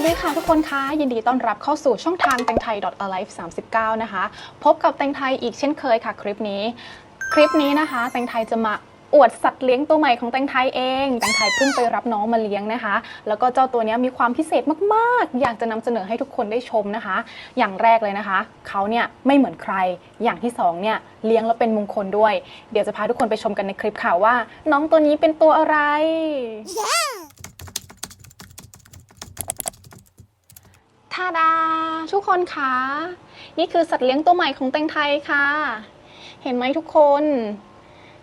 วัสดีค่ะทุกคนคะยินดีต้อนรับเข้าสู่ช่องทางแตงไทย .alive 39 นะคะ พบกับแตงไทยอีกเช่นเคยค่ะ คลิปนี้ คลิปนี้นะคะแตงไทยจะมาอวดสัตว์เลี้ยงตัวใหม่ของแตงไทยเอง แตงไทยเพิ่งไปรับน้องมาเลี้ยงนะคะ แล้วก็เจ้าตัวนี้มีความพิเศษมากๆ อยากจะนำเสนอให้ทุกคนได้ชมนะคะ อย่างแรกเลยนะคะ เขาเนี่ยไม่เหมือนใคร อย่างที่สองเนี่ยเลี้ยงแล้วเป็นมงคลด้วย เดี๋ยวจะพาทุกคนไปชมกันในคลิปค่ะว่า น้องตัวนี้เป็นตัวอะไร ทาดา ทุกคนคะนี่คือสัตว์เลี้ยงตัวใหม่ของแตงไทยค่ะ เห็นไหมทุกคน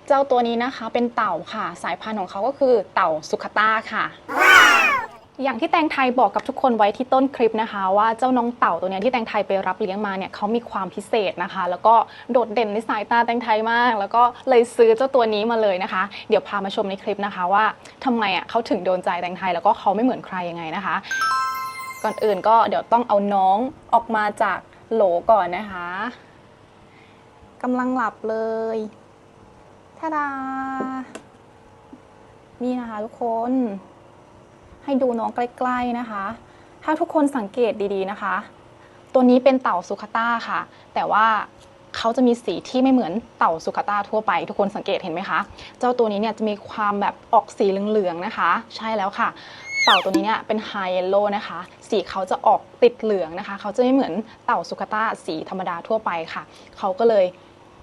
เจ้าตัวนี้นะคะ เป็นเต่าค่ะ สายพันธุ์ของเขาก็คือเต่าสุขตาค่ะ อย่างที่แตงไทยบอกกับทุกคนไว้ที่ต้นคลิปนะคะ ว่าเจ้าน้องเต่าตัวนี้ที่แตงไทยไปรับเลี้ยงมาเนี่ยเขามีความพิเศษนะคะ แล้วก็โดดเด่นในสายตาแตงไทยมาก แล้วก็เลยซื้อเจ้าตัวนี้มาเลยนะคะ เดี๋ยวพามาชมในคลิปนะคะว่าทำไมอะเขาถึงโดนใจแตงไทยแล้วก็เขาไม่เหมือนใครยังไงนะคะ ก่อนอื่นก็เดี๋ยวต้องเอาน้องออกมาจากโหลก่อนนะคะกำลังหลับเลยทาดา นี่นะคะทุกคน ให้ดูน้องใกล้ๆนะคะ ถ้าทุกคนสังเกตดีๆนะคะ ตัวนี้เป็นเต่าสุขต้าค่ะ แต่ว่าเขาจะมีสีที่ไม่เหมือนเต่าสุขต้าทั่วไป ทุกคนสังเกตเห็นไหมคะ เจ้าตัวนี้เนี่ยจะมีความแบบออกสีเหลืองๆนะคะ ใช่แล้วค่ะ เต่าตัวนี้เนี่ยเป็นไฮเยลโล่นะคะ สีเขาจะออกติดเหลืองนะคะ เขาจะไม่เหมือนเต่าสุขต้าสีธรรมดาทั่วไปค่ะ เขาก็เลย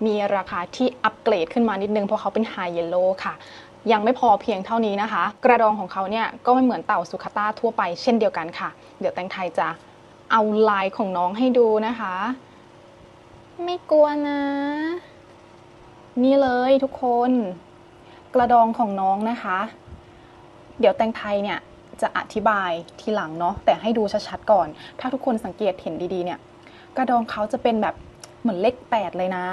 มีราคาที่อัปเกรดขึ้นมานิดนึง เพราะเขาเป็นไฮเยลโล่ค่ะ ยังไม่พอเพียงเท่านี้นะคะ กระดองของเขาเนี่ยก็ไม่เหมือนเต่าสุขต้าทั่วไปเช่นเดียวกันค่ะ เดี๋ยวแตงไทยจะเอาลายของน้องให้ดูนะคะ ไม่กลัวนะ นี่เลยทุกคน กระดองของน้องนะคะ เดี๋ยวแตงไทยเนี่ย จะอธิบายทีหลังเนาะแต่ให้ดูชัดๆก่อน ถ้าทุกคนสังเกตเห็นดีๆเนี่ย กระดองเขาจะเป็นแบบเหมือนเลข8เลยนะ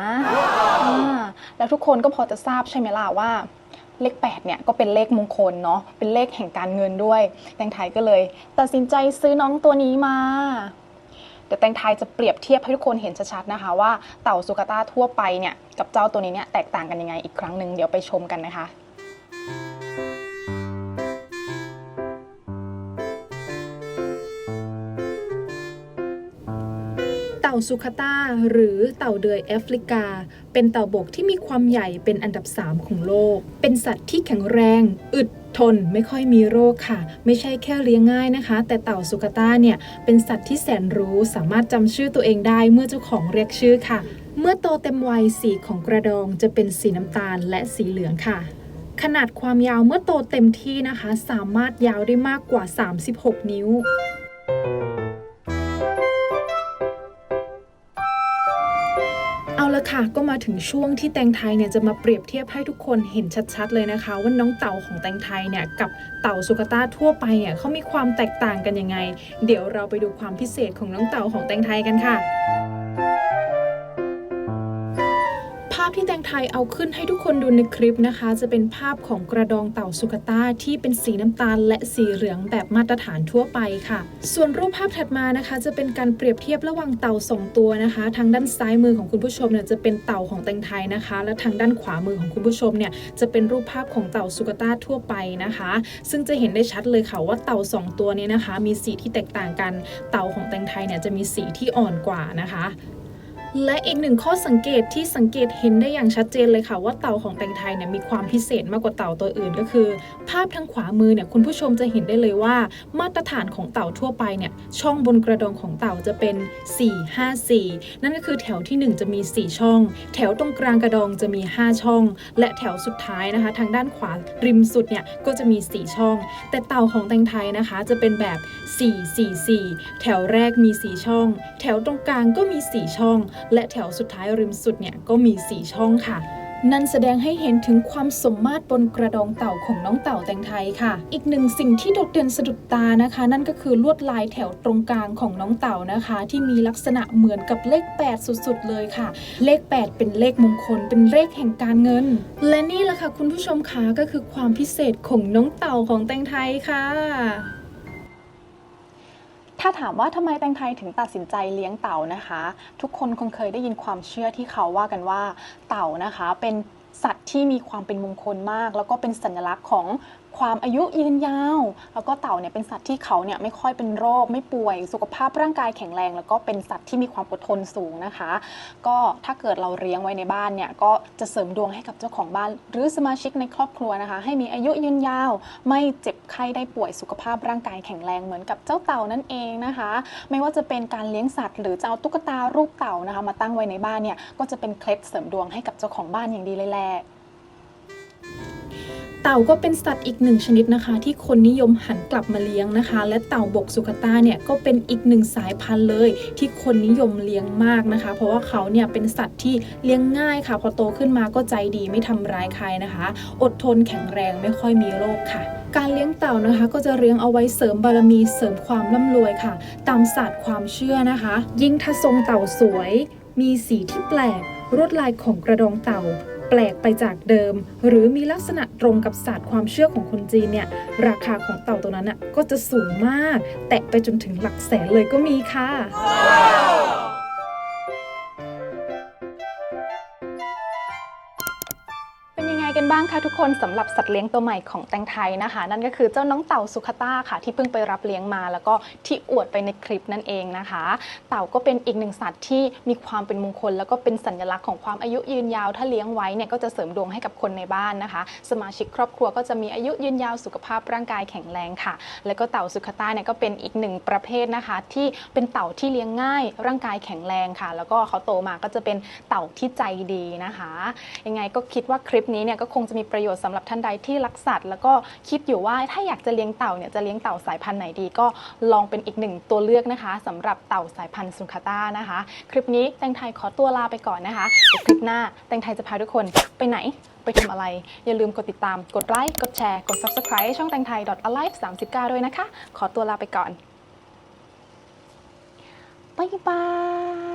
อ่าแล้วทุกคนก็พอจะทราบใช่ไหมล่ะว่า เลข8เนี่ยก็เป็นเลขมงคลเนาะเป็นเลขแห่งการเงินด้วยแตงไทยก็เลย ตัดสินใจซื้อน้องตัวนี้มาเดี๋ยวแตงไทยจะเปรียบเทียบให้ทุกคนเห็นชัดๆนะคะว่าเต่าสุกาต้าทั่วไปเนี่ยกับเจ้าตัวนี้เนี่ยแตกต่างกันยังไงอีกครั้งหนึ่งเดี๋ยวไปชมกันนะคะ ต่าสุขตาหรือเต่าเดือยแอฟริกา เป็นเต่าบกที่มีความใหญ่เป็นอันดับ 3 ของโลก เป็นสัตว์ที่แข็งแรง อึดทนไม่ค่อยมีโรคค่ะ ไม่ใช่แค่เลี้ยงง่ายนะคะ แต่เต่าสุขตาเนี่ยเป็นสัตว์ที่แสนรู้สามารถจำชื่อตัวเองได้เมื่อเจ้าของเรียกชื่อค่ะ เมื่อโตเต็มวัยสีของกระดองจะเป็นสีน้ำตาลและสีเหลืองค่ะขนาดความยาวเมื่อโตเต็มที่นะคะ สามารถยาวได้มากกว่า 36 นิ้ว ค่ะก็มาถึงช่วงที่แตงไทยเนี่ยจะมาเปรียบเทียบให้ทุกคนเห็นชัดๆเลยนะคะ ว่าน้องเต่าของแตงไทยเนี่ยกับเต่าสุกต้าทั่วไปเนี่ยเขามีความแตกต่างกันยังไง เดี๋ยวเราไปดูความพิเศษของน้องเต่าของแตงไทยกันค่ะ พที่แตงไทยเอาขึ้นให้ทุกคนดูในคลิปนะคะ จะเป็นภาพของกระดองเต่าสุกต้าที่เป็นสีน้ำตาล และสีเหลืองแบบมาตรฐานทั่วไปค่ะ ส่วนรูปภาพถัดมานะคะ จะเป็นการเปรียบเทียบระหว่างเต่าสองตัวนะคะ ทางด้านซ้ายมือของคุณผู้ชมเนี่ยจะเป็นเต่าของแตงไทยนะคะ และทางด้านขวามือของคุณผู้ชมเนี่ยจะเป็นรูปภาพของเต่าสุกต้าทั่วไปนะคะ ซึ่งจะเห็นได้ชัดเลยค่ะว่าเต่าสองตัวเนี้นะคะ มีสีที่แตกต่างกัน เต่าของแตงไทยเนี่ยจะมีสีที่อ่อนกว่านะคะ และอีกหนึ่งข้อสังเกตที่สังเกตเห็นได้อย่างชัดเจนเลยค่ะ ว่าเต่าของแตงไทยเนี่ยมีความพิเศษมากกว่าเต่าตัวอื่น ก็คือ ภาพทางขวามือเนี่ยคุณผู้ชมจะเห็นได้เลยว่า มาตรฐานของเต่าทั่วไปเนี่ยช่องบนกระดองของเต่าจะเป็น 4 5 4 นั่นก็คือแถวทีหนึ่1 จะมี 4 ช่อง แถวตรงกลางกระดองจะมี 5 ช่อง และแถวสุดท้ายนะคะ ทางด้านขวาริมสุดเนี่ยก็จะมี 4 ช่อง แต่เต่าของแตงไทยนะคะจะเป็นแบบ 4 4 4 แถวแรกมี 4 ช่อง แถวตรงกลางก็มี 4 ช่องและแถวสุดท้ายริมสุดเนี่ยก็มี 4 ช่องค่ะนั่นแสดงให้เห็นถึงความสมมาตรบนกระดองเต่าของน้องเต่าแตงไทยค่ะ อีกหนึ่งสิ่งที่โดดเด่นสะดุดตานะคะ นั่นก็คือลวดลายแถวตรงกลางของน้องเต่านะคะ ที่มีลักษณะเหมือนกับเลข 8 สุดๆ เลยค่ะ เลข 8 เป็นเลขมงคล เป็นเลขแห่งการเงิน และนี่แหละค่ะคุณผู้ชมคะก็คือความพิเศษของน้องเต่าของแตงไทยค่ะ ถ้าถามว่าทำไมแตงไทยถึงตัดสินใจเลี้ยงเต่านะคะ ทุกคนคงเคยได้ยินความเชื่อที่เขาว่ากันว่าเต่านะคะเป็นสัตว์ที่มีความเป็นมงคลมาก แล้วก็เป็นสัญลักษณ์ของความอายุยืนยาว แล้วก็เต่าเนี่ยเป็นสัตว์ที่เขาเนี่ยไม่ค่อยเป็นโรคไม่ป่วย สุขภาพร่างกายแข็งแรง แล้วก็เป็นสัตว์ที่มีความอดทนสูงนะคะ ก็ถ้าเกิดเราเลี้ยงไว้ในบ้านเนี่ยก็จะเสริมดวงให้กับเจ้าของบ้าน หรือสมาชิกในครอบครัวนะคะ ให้มีอายุยืนยาว ไม่เจ็บไข้ได้ป่วยสุขภาพร่างกายแข็งแรงเหมือนกับเจ้าเต่านั่นเองนะคะ ไม่ว่าจะเป็นการเลี้ยงสัตว์ หรือจะเอาตุ๊กตารูปเต่านะคะ มาตั้งไว้ในบ้านเนี่ยก็จะเป็นเคล็ดเสริมดวงให้กับเจ้าของบ้านอย่างดีเลยแหละ เต่าก็เป็นสัตว์อีกหนึ่งชนิดนะคะ ที่คนนิยมหันกลับมาเลี้ยงนะคะ และเต่าบกสุขตาเนี่ยก็เป็นอีกหนึ่งสายพันธุ์เลย ที่คนนิยมเลี้ยงมากนะคะ เพราะว่าเขาเนี่ยเป็นสัตว์ที่เลี้ยงง่ายค่ะ พอโตขึ้นมาก็ใจดีไม่ทำร้ายใครนะคะ อดทนแข็งแรงไม่ค่อยมีโรคค่ะการเลี้ยงเต่านะคะก็จะเลี้ยงเอาไว้เสริมบารมีเสริมความร่ำรวยค่ะ ตามศาสตร์ความเชื่อนะคะ ยิ่งถ้าทรงเต่าสวย มีสีที่แปลกลวดลายของกระดองเต่า แปลกไปจากเดิม หรือมีลักษณะตรงกับศาสตร์ความเชื่อของคนจีนเนี่ยราคาของเต่าตัวนั้นอะก็จะสูงมาก แตะไปจนถึงหลักแสนเลยก็มีค่ะเบ้างคะทุกคนสำหรับสัตว์เลี้ยงตัวใหม่ของแตงไทยนะคะ นั่นก็คือเจ้าน้องเต่าสุขต้าค่ะ ที่เพิ่งไปรับเลี้ยงมา แล้วก็ที่อวดไปในคลิปนั่นเองนะคะ เต่าก็เป็นอีกหนึ่งสัตว์ที่มีความเป็นมงคล แล้วก็เป็นสัญลักษณ์ของความอายุยืนยาว ถ้าเลี้ยงไว้เนี่ยก็จะเสริมดวงให้กับคนในบ้านนะคะ สมาชิกครอบครัวก็จะมีอายุยืนยาวสุขภาพร่างกายแข็งแรงค่ะ แล้วก็เต่าสุขต้าเนี่ยก็เป็นอีกหนึ่งประเภทนะคะ ที่เป็นเต่าที่เลี้ยงง่ายร่างกายแข็งแรงค่ะ แล้วก็เขาโตมาก็จะเป็นเต่าที่ใจดีนะคะ ยังไงก็คิดว่าคลิปนี้เนี่ยก็คงจะมีประโยชน์สำหรับท่านใดที่รักสัตว์แล้วก็คิดอยู่ว่าถ้าอยากจะเลี้ยงเต่าเนี่ยจะเลี้ยงเต่าสายพันธุ์ไหนดี ก็ลองเป็นอีกหนึ่งตัวเลือกนะคะสำหรับเต่าสายพันธุ์สุขต้านะคะ คลิปนี้แตงไทยขอตัวลาไปก่อนนะคะคลิปหน้าแตงไทยจะพาทุกคนไปไหนไปทำอะไร อย่าลืมกดติดตาม กดไลค์ กดแชร์ กด subscribe ช่องแตงไทย alive 39 ด้วยนะคะ ขอตัวลาไปก่อน บ๊ายบาย